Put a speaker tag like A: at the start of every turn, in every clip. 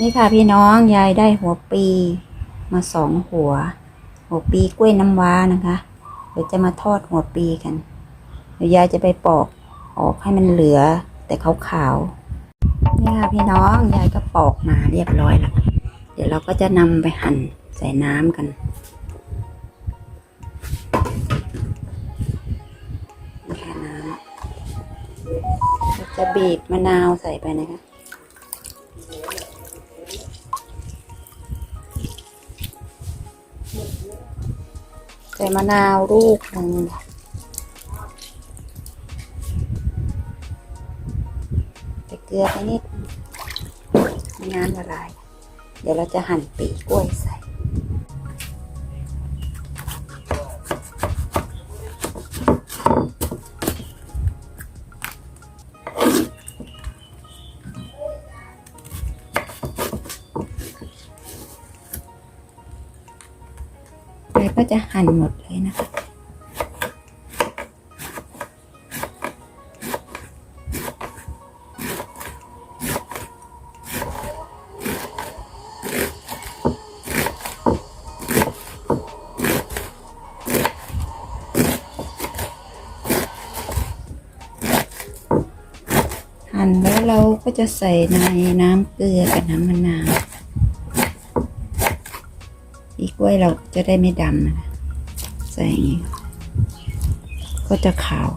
A: นี่ค่ะพี่น้องยายได้หัวปีมาสองหัว หัวปีกล้วยน้ำว้านะคะ เดี๋ยวจะมาทอดหัวปีกัน เดี๋ยวยายจะไปปอกออกให้มันเหลือแต่ขาวๆนี่ค่ะพี่น้องยายก็ปอกมาเรียบร้อยแล้ว เดี๋ยวเราก็จะนำไปหั่นใส่น้ำกันนี่ค่น้ำเราจะบีบมะนาวใส่ไปนะคะ ใส่มะนาวลูกหนึ่งใส่เกลือไปนิดไม่น้ำละลาย เดี๋ยวเราจะหั่นปีกกล้วยใส่ ก็จะหั่นหมดเลยนะคะหั่นแล้วเราก็จะใส่ในน้ำเกลือกับน้ำมะนาว ล้วยเราจะได้ไม่ดำนะคะใส่อย่างนี้ ก็จะขาว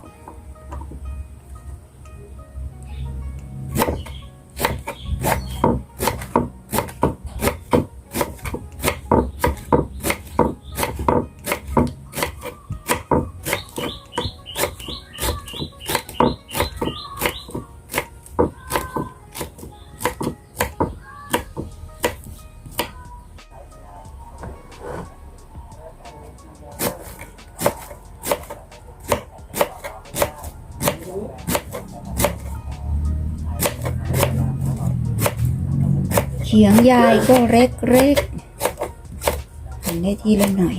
A: เขียงยายก็เล็กเล็กๆหันได้ทีละหน่อย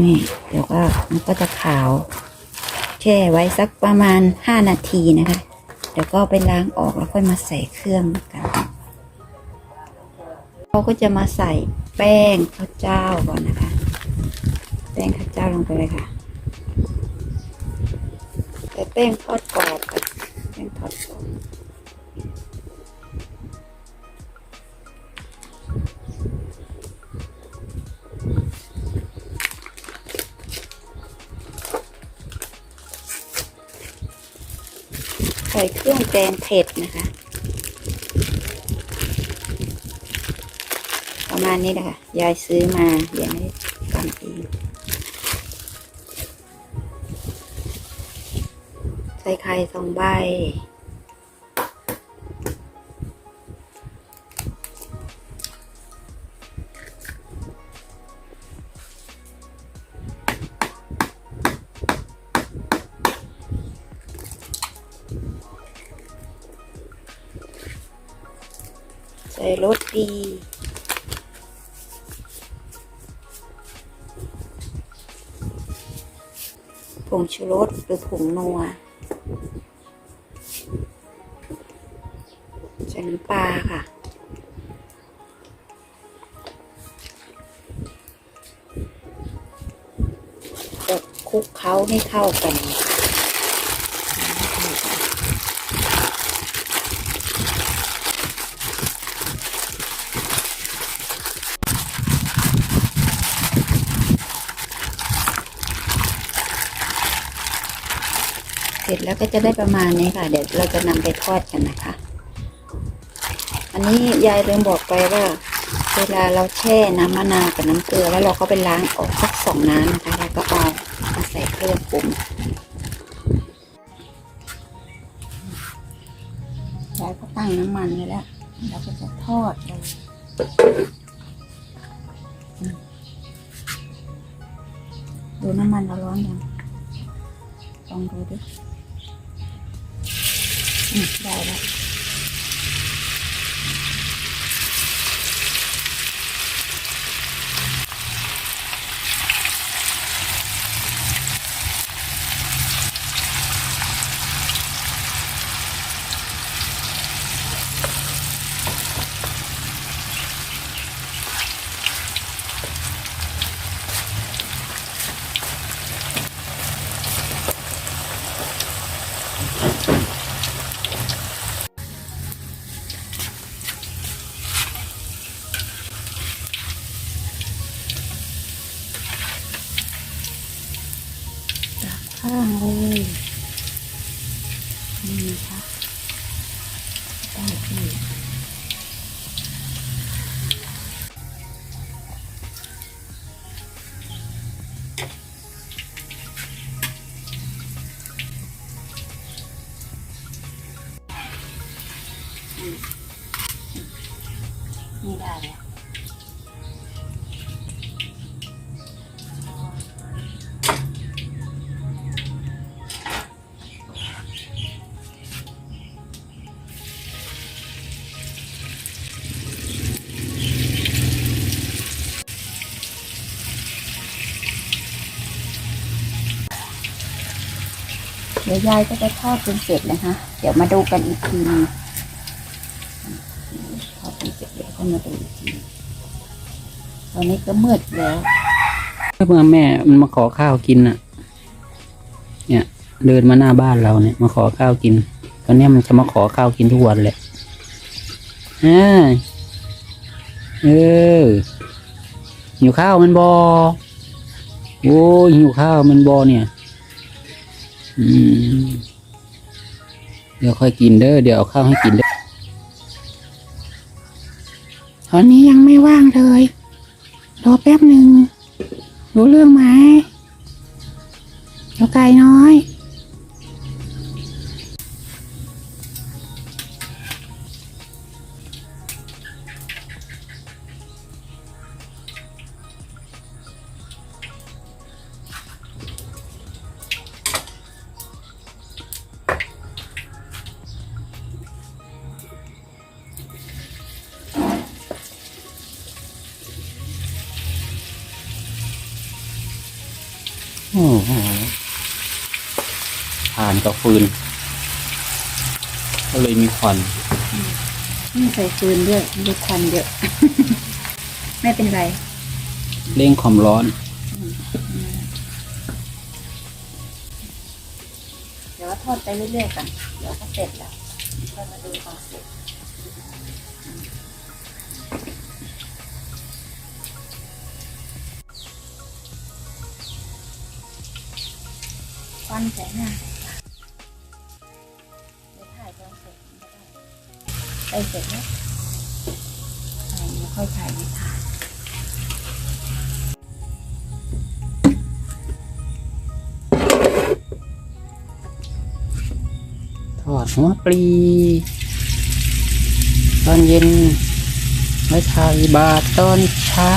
A: นี่ เดี๋ยวก็มันก็จะขาว แช่ไว้สักประมาณห้านาทีนะคะ เดี๋ยวก็ไปล้างออกแล้วค่อยมาใส่เครื่องกันเราก็จะมาใส่แป้งข้าวเจ้าก่อนนะคะ ป้งข้าวเจ้าลงไปเลยค่ะใส่แป้งทอดกรอบค่ะแป้งทอดกรอบใส่เครื่องแกงเผ็ดนะคะ ประมาณนี้นะคะ ยายซื้อมาย่าไม่ได้ทำเอง ส่ไข่สองใบ ใส่รสดีผงชูรสหรือผงนัว ใส่น้ำปลาค่ะจะคลุกเคล้าให้เข้ากันเสร็จแล้วก็จะได้ประมาณนี้ค่ะ เดี๋ยวเราจะนำไปทอดกันนะคะ นนี้ยายลืมบอกไปว่า เวลาเราแช่น้ำมะนาวกับน้ำเกลือแล้วเราก็ไปล้างออกสักสองน้ำนะคะแล้วก็เอามาใส่เครื่องปรุงยายก็ตั้งน้ำมันไว้แล้วเราก็จะทอดเลยดูน้ำมันเราร้อนยังลองดูดิได้แล้ว ข้างเลยนี่ค่ะ นี่ได้แล้วเดี๋ยวยายก็จะทอดจนเสร็จนะคะ เดี๋ยวมาดูกันอีกทีนึงทอดจนเสร็จเดี๋ยวก็ มาดูอีกทีตอนนี้ก็มืดแล้ว
B: เมื่อแม่มันมาขอข้าวกินน่ะ เนี่ย เดินมาหน้าบ้านเราเนี่ย มาขอข้าวกิน ตอนนี้มันจะมาขอข้าวกินทุกวันแหละอ่าเออหิวข้าวมันบอโอ้ยหิวข้าวมันบอเนี่ย อืม เดี๋ยวค่อยกินเด้อ เดี๋ยวเอาข้าวให้กินเด้อ ตอนนี้ยังไม่ว่างเลย รอแป๊บหนึ่ง รู้เรื่องไหมเจ้าไก่น้อย ผ่านกับฟืน ก็เลยมีควัน
A: ไม่ใส่ฟืนด้วยมีควันเยอะ ไม่เป็นไร
B: เร่งความร้อน
A: เดี๋ยวทอดไปเรื่อยๆกัน เดี๋ยวก็เสร็จแล้วค่อยมาดูตอนเสร็จ ควันใส่หน้าเดี๋ยวถ่ายตอนเสร็จก็ได้ไปเสร็จแล้วถ่ายไม่ค่อยถ่ายไม่ถ่าย
B: ทอดหัวปลีตอนเย็นไว้ทายบาทตอนเช้า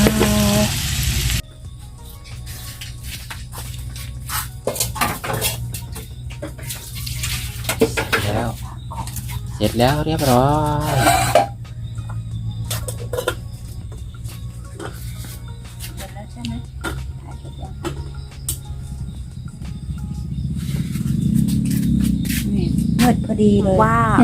B: ร็จแล้วเรียบร้อย
A: เสร็จแล้วใช่ไหมถ่ายเสร็จยังนี่มืดพอดีเลย
C: ว้าว